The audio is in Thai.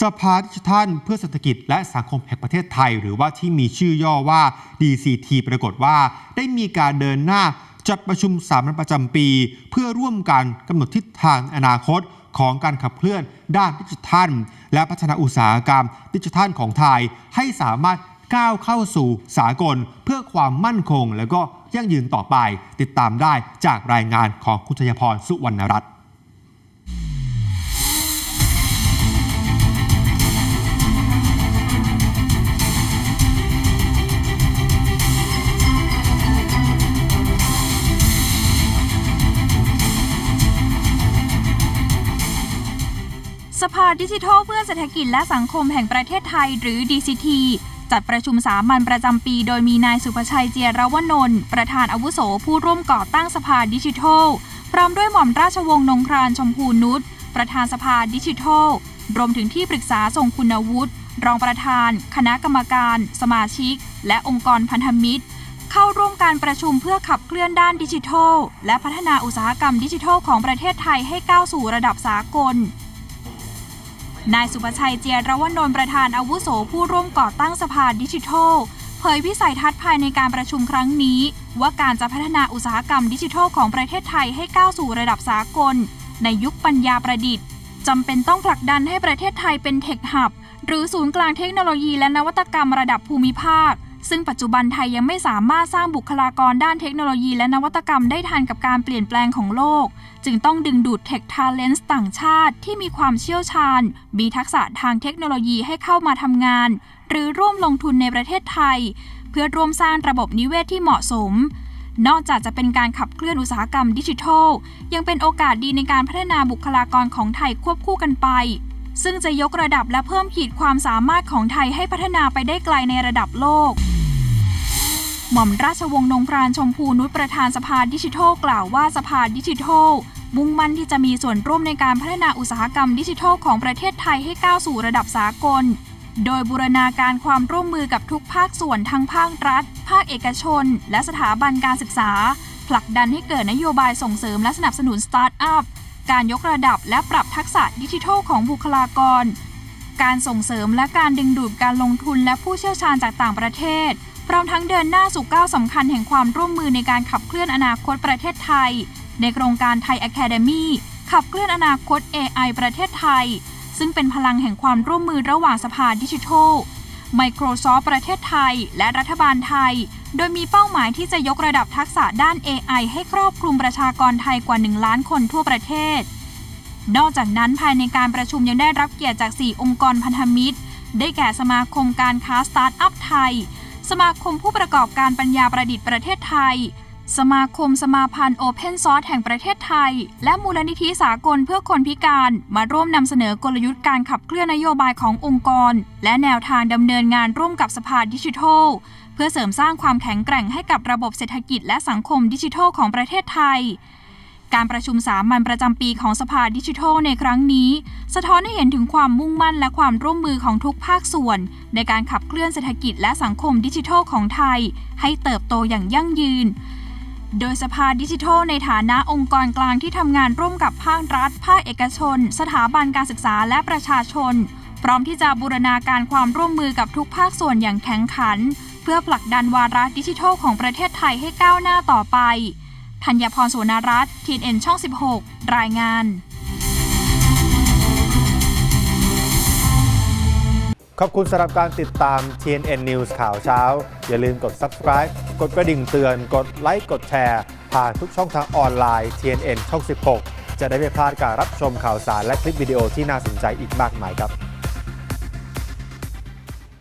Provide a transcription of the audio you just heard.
สภาดิจิทัลเพื่อเศรษฐกิจและสังคมแห่งประเทศไทย หรือว่าที่มีชื่อย่อว่า DCT ปรากฏว่าได้มีการเดินหน้าจัดประชุมสามัญประจำปี เพื่อร่วมกันกำหนดทิศทางอนาคตของการขับเคลื่อนด้านดิจิทัล และพัฒนาอุตสาหกรรม ดิจิทัลของไทย ให้สามารถก้าวเข้าสู่สากล เพื่อความมั่นคง และก็ยั่งยืนต่อไป ติดตามได้จากรายงานของคุณชยพรสุวรรณรัตน์ สภาดิจิทัลเพื่อเศรษฐกิจและสังคมแห่งประเทศไทยหรือ DCT จัดประชุมสามัญประจำปี โดยมีนายสุภชัยเจียรวนนท์ประธานอาวุโสผู้ร่วมก่อตั้งสภาดิจิทัล พร้อมด้วยหม่อมราชวงศ์นงครานชมพูนุชประธานสภาดิจิทัล รวมถึงที่ปรึกษาทรงคุณวุฒิรองประธาน คณะกรรมการ สมาชิก และองค์กรพันธมิตร เข้าร่วมการประชุมเพื่อขับเคลื่อนด้านดิจิทัล และพัฒนาอุตสาหกรรมดิจิทัลของประเทศไทยให้ก้าวสู่ระดับสากล นายสุภชัยเจียรวนนท์ประธานอาวุโสผู้ร่วมก่อตั้งสภาดิจิทัลเผยวิสัยทัศน์ภายในการประชุมครั้งนี้ ว่าการจะพัฒนาอุตสาหกรรมดิจิทัลของประเทศไทยให้ก้าวสู่ระดับสากล ในยุคปัญญาประดิษฐ์จำเป็นต้องผลักดันให้ประเทศไทยเป็นเทคหับหรือศูนย์กลางเทคโนโลยีและนวัตกรรมระดับภูมิภาค ซึ่งปัจจุบันไทยยังไม่สามารถสร้างบุคลากรด้านเทคโนโลยีและนวัตกรรมได้ทันกับการเปลี่ยนแปลงของโลก จึงต้องดึงดูดเทคทาเลนต์ต่างชาติที่มีความเชี่ยวชาญ มีทักษะทางเทคโนโลยีให้เข้ามาทำงาน หรือร่วมลงทุนในประเทศไทย เพื่อร่วมสร้างระบบนิเวศที่เหมาะสม นอกจากจะเป็นการขับเคลื่อนอุตสาหกรรมดิจิทัล ยังเป็นโอกาสดีในการพัฒนาบุคลากรของไทยควบคู่กันไปซึ่งจะยกระดับและเพิ่มขีดความสามารถของไทยให้พัฒนาไปได้ไกลในระดับโลก หม่อมราชวงศ์นงครานชมพูนุชประธานสภาดิจิทัลกล่าวว่าสภาดิจิทัล มุ่งมั่นที่จะมีส่วนร่วมในการพัฒนาอุตสาหกรรมดิจิทัลของประเทศไทยให้ก้าวสู่ระดับสากล โดยบูรณาการความร่วมมือกับทุกภาคส่วนทั้งภาครัฐ ภาคเอกชน และสถาบันการศึกษา ผลักดันให้เกิดนโยบายส่งเสริมและสนับสนุนสตาร์ทอัพการยกระดับและปรับทักษะดิจิทัลของบุคลากร การส่งเสริมและการดึงดูดการลงทุนและผู้เชี่ยวชาญจากต่างประเทศ พร้อมทั้งเดินหน้าสู่ก้าวสำคัญแห่งความร่วมมือในการขับเคลื่อนอนาคตประเทศไทย ในโครงการไทย Academy ขับเคลื่อนอนาคต AI ประเทศไทย ซึ่งเป็นพลังแห่งความร่วมมือระหว่างสภาดิจิทัล Microsoft ประเทศไทย และรัฐบาลไทย โดยมีเป้าหมายที่จะยกระดับทักษะด้าน AI ให้ครอบคลุมประชากรไทยกว่า 1 ล้านคนทั่วประเทศ นอกจากนั้นภายในการประชุมยังได้รับเกียรติจาก 4 องค์กรพันธมิตร ได้แก่สมาคมการค้าสตาร์ทอัพไทย สมาคมผู้ประกอบการปัญญาประดิษฐ์ประเทศไทย สมาคมสมาพันธ์โอเพนซอร์สแห่งประเทศไทย และมูลนิธิสากลเพื่อคนพิการ มาร่วมนำเสนอกลยุทธ์การขับเคลื่อนนโยบายขององค์กร และแนวทางดำเนินงานร่วมกับสภาดิจิทัล เพื่อเสริมสร้างความแข็งแกร่งให้กับระบบเศรษฐกิจและสังคมดิจิทัลของประเทศไทย การประชุมสามัญประจำปีของสภาดิจิทัลในครั้งนี้ สะท้อนให้เห็นถึงความมุ่งมั่นและความร่วมมือของทุกภาคส่วน ในการขับเคลื่อนเศรษฐกิจและสังคมดิจิทัลของไทย ให้เติบโตอย่างยั่งยืน โดยสภาดิจิทัลในฐานะองค์กรกลางที่ทำงานร่วมกับภาครัฐ ภาคเอกชน สถาบันการศึกษาและประชาชน พร้อมที่จะบูรณาการความร่วมมือกับทุกภาคส่วนอย่างแข็งขัน เพื่อผลักดันวาระดิจิทัลของประเทศไทยให้ก้าวหน้าต่อไป ธัญพรสุวรรณรัตน์ทีเอ็นช่อง 16 รายงานขอบคุณสำหรับการติดตาม TNN News ข่าวเช้า อย่าลืมกด subscribe กดกระดิ่งเตือน กดไลค์ กดแชร์ ผ่านทุกช่องทางออนไลน์ TNN ช่อง 16 จะได้ไม่พลาดการรับชมข่าวสารและคลิปวิดีโอที่น่าสนใจอีกมากมายครับ